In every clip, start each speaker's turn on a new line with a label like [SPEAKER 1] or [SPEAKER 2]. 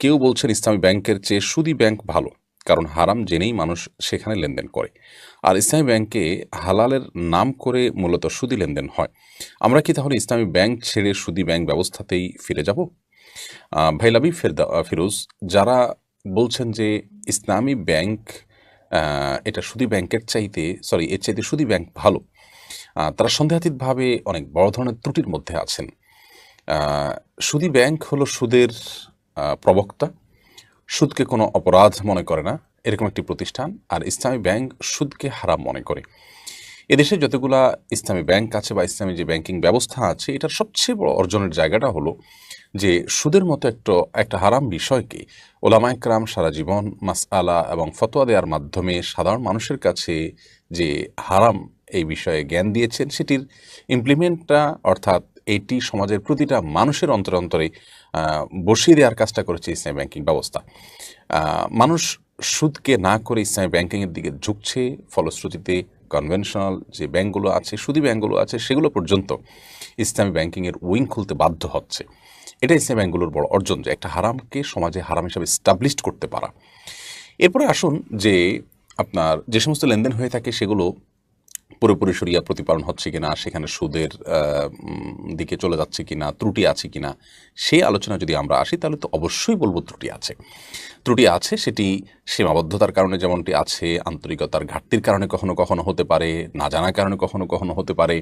[SPEAKER 1] কেউ বলছেন ইসলামী ব্যাংকের চেয়ে সুদী ব্যাংক ভালো কারণ হারাম জেনেই মানুষ সেখানে লেনদেন করে। আর ইসলামী ব্যাংকে হালালের নাম করে মূলত সুদী লেনদেন হয়। আমরা কি তাহলে ইসলামী ব্যাংক ছেড়ে সুদী ব্যাংক ব্যবস্থাতেই ফিরে যাব? আহ, ভাই লাবি ফেরদা ফিরোজ যারা বলছেন যে ইসলামী ব্যাংক এটা সুদী ব্যাংকের চাইতে সরি এর চাইতে সুদী ব্যাংক ভালো তারা সন্দেহাতীতভাবে অনেক বড় ধরনের ত্রুটির মধ্যে আছেন। সুদী ব্যাংক হলো সুদের প্রবক্তা, সুদকে কোনো অপরাধ মনে করে না, এরকম একটি প্রতিষ্ঠান, আর ইসলামী ব্যাংক সুদকে হারাম মনে করে। এদেশে যতগুলা ইসলামী ব্যাংক আছে বা ইসলামী যে ব্যাংকিং ব্যবস্থা আছে, এটার সবচেয়ে বড় অর্জনের জায়গাটা হলো যে সুদের মতো একটা একটা হারাম বিষয়কে ওলামা একরাম সারা জীবন মাসআলা এবং ফতোয়া দেওয়ার মাধ্যমে সাধারণ মানুষের কাছে যে হারাম এই বিষয়ে জ্ঞান দিয়েছেন, সেটির ইমপ্লিমেন্টটা অর্থাৎ এটি সমাজের প্রতিটা মানুষের অন্তরে অন্তরে বসিয়ে দেওয়ার কাজটা করেছে ইসলামী ব্যাংকিং ব্যবস্থা। মানুষ সুদকে না করে ইসলামী ব্যাংকিংয়ের দিকে ঝুঁকছে, ফলশ্রুতিতে কনভেনশনাল যে ব্যাংকগুলো আছে, সুদী ব্যাংকগুলো আছে, সেগুলো পর্যন্ত ইসলামী ব্যাংকিংয়ের উইং খুলতে বাধ্য হচ্ছে। এটা ইসলামী ব্যাংকগুলোর বড় অর্জন যে একটা হারামকে সমাজে হারাম হিসাবে স্টাবলিশড করতে পারা। এরপরে আসুন যে আপনার যে সমস্ত লেনদেন হয়ে থাকে সেগুলো পুরোপুরি সরিয়া প্রতিপালন হচ্ছে কিনা, সেখানে সুদের দিকে চলে যাচ্ছে কিনা, ত্রুটি আছে কিনা, সেই আলোচনা যদি আমরা আসি, তাহলে তো অবশ্যই বলব ত্রুটি আছে। ত্রুটি আছে, সেটি সীমাবদ্ধতার কারণে যেমনটি আছে, আন্তরিকতার ঘাটতির কারণে কখনো কখনো হতে পারে, না জানার কারণে কখনো কখনো হতে পারে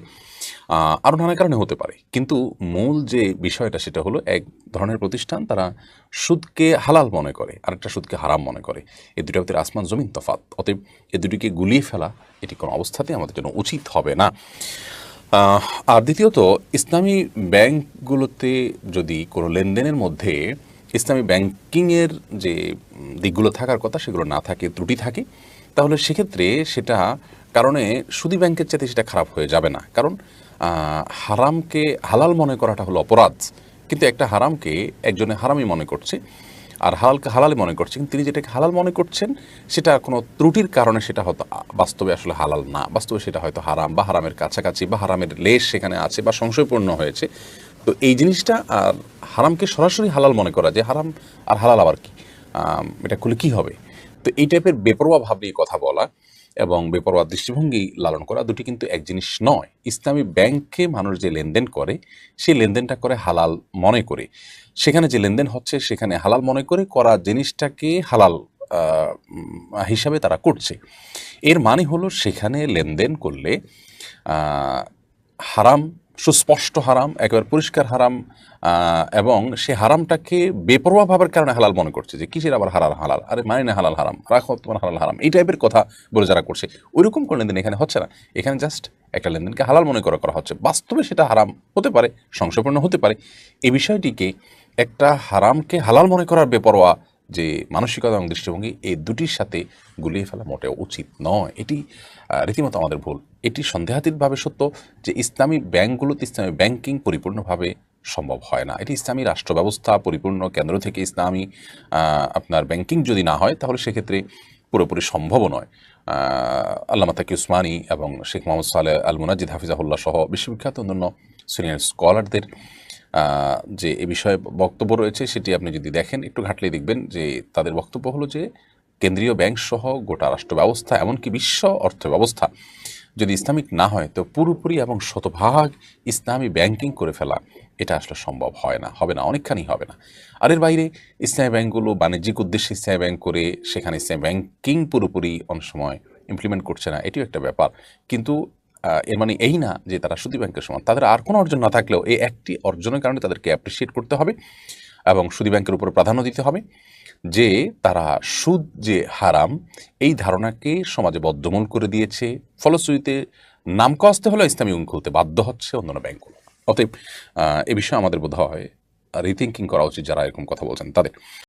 [SPEAKER 1] আরও নানা কারণে হতে পারে। কিন্তু মূল যে বিষয়টা, সেটা হলো এক ধরনের প্রতিষ্ঠান তারা সুদকে হালাল মনে করে, আরেকটা সুদকে হারাম মনে করে। এ দুটো ভিতরে আসমান, জমিন তফাত অতএব এ দুটিকে গুলিয়ে ফেলা, এটি কোনো অবস্থাতেই আমাদের জন্য উচিত হবে না। আর দ্বিতীয়ত, ইসলামী ব্যাংকগুলোতে যদি কোনো লেনদেনের মধ্যে ইসলামী ব্যাংকিংয়ের যে দিকগুলো থাকার কথা, সেগুলো না থাকে, ত্রুটি থাকে, তাহলে সেক্ষেত্রে সেটা কারণে সুদী ব্যাংকের চাইতে সেটা খারাপ হয়ে যাবে না। কারণ হারামকে হালাল মনে করাটা হলো অপরাধ। কিন্তু একটা হারামকে একজনে হারামই মনে করছে, আর হালালকে হালাল মনে করছে। কিন্তু তিনি যেটাকে হালাল মনে করছেন, সেটা কোনো ত্রুটির কারণে সেটা হয়তো বাস্তবে আসলে হালাল না। বাস্তবে সেটা হয়তো হারাম বা হারামের কাছাকাছি বা হারামের লেশ সেখানে আছে বা সংশয়পূর্ণ হয়েছে। তো এই জিনিসটা আর হারামকে সরাসরি হালাল মনে করা যে হারাম আর হালাল আবার কি? এটা খুলে কি হবে? তো এই টাইপের বেপরোয়া ভাব নিয়ে কথা বলা এবং বেপরোয়া দৃষ্টিভঙ্গি লালন করা দুটি কিন্তু এক জিনিস নয়। ইসলামী ব্যাংকে মানুষ যে লেনদেন করে, সেই লেনদেনটা করে হালাল মনে করে। সেখানে যে লেনদেন হচ্ছে, সেখানে হালাল মনে করে করা জিনিসটাকে হালাল হিসাবে তারা করছে। এর মানে হলো সেখানে লেনদেন করলে হারাম সুস্পষ্ট হারাম, একেবারে পরিষ্কার হারাম এবং সে হারামটাকে বেপরোয়া ভাবের কারণে হালাল মনে করছে যে কিসের আবার হালাল হালাল? আরে মানে না হালাল হারাম রাখো তোমার হালাল হারাম। এই টাইপের কথা বলে যারা করছে, ওইরকম কোনো লেনদেন এখানে হচ্ছে না। এখানে জাস্ট একটা লেনদেনকে হালাল মনে করা করা হচ্ছে। বাস্তবে সেটা হারাম হতে পারে, সংশয়পূর্ণ হতে পারে। এই বিষয়টিকে একটা হারামকে হালাল মনে করার বেপরোয়া যে মানসিকতা এবং দৃষ্টিভঙ্গি, এই দুটির সাথে গুলিয়ে ফেলা মোটেও উচিত নয়। এটি রীতিমতো আমাদের ভুল। এটি সন্দেহাতীতভাবে সত্য যে ইসলামী ব্যাংকগুলোতে ইসলামী ব্যাংকিং পরিপূর্ণভাবে সম্ভব হয় না। এটি ইসলামী রাষ্ট্র ব্যবস্থা পরিপূর্ণ কেন্দ্র থেকে ইসলামী আপনার ব্যাংকিং যদি না হয়, তাহলে সেক্ষেত্রে পুরোপুরি সম্ভবও নয়। আল্লামা তাকি উসমানী এবং শেখ মোহাম্মদ সালে আল মুনাজিদ হাফিজাহুল্লাহ সহ বিশ্ববিখ্যাত অন্যান্য সিনিয়র স্কলারদের যে এ বিষয়ে বক্তব্য রয়েছে সেটি আপনি যদি দেখেন, একটু ঘাটলেই দেখবেন যে তাদের বক্তব্য হলো যে কেন্দ্রীয় ব্যাংক সহ গোটা রাষ্ট্র ব্যবস্থা এমনকি বিশ্ব অর্থ ব্যবস্থা যদি ইসলামিক না হয়, তো পুরোপুরি এবং শতভাগ ইসলামী ব্যাংকিং করে ফেলা এটা আসলে সম্ভব হয় না, হবে না, অনেকখানি হবে না। আর এর বাইরে ইসলামী ব্যাংকগুলো বাণিজ্যিক উদ্দেশ্যে ইসলামী ব্যাংক করে সেখানে ইসলামী ব্যাংকিং পুরোপুরি অনেক সময় ইমপ্লিমেন্ট করছে না, এটিও একটা ব্যাপার। কিন্তু এর মানে এই না যে তারা সুদী ব্যাংকের সমান। তাদের আর কোনো অর্জন না থাকলেও এই একটি অর্জনের কারণে তাদেরকে অ্যাপ্রিসিয়েট করতে হবে এবং সুদী ব্যাংকের উপর প্রাধান্য দিতে হবে যে তারা সুদ যে হারাম, এই ধারণাকে সমাজে বদ্ধমূল করে দিয়েছে। ফলশ্রুতিতে নাম কস্তে হলে ইসলামী উং খুলতে বাধ্য হচ্ছে অন্যান্য ব্যাংকগুলো। অতএব এ বিষয়ে আমাদের বোধ হয় রিথিঙ্কিং করা উচিত যারা এরকম কথা বলছেন তাদের।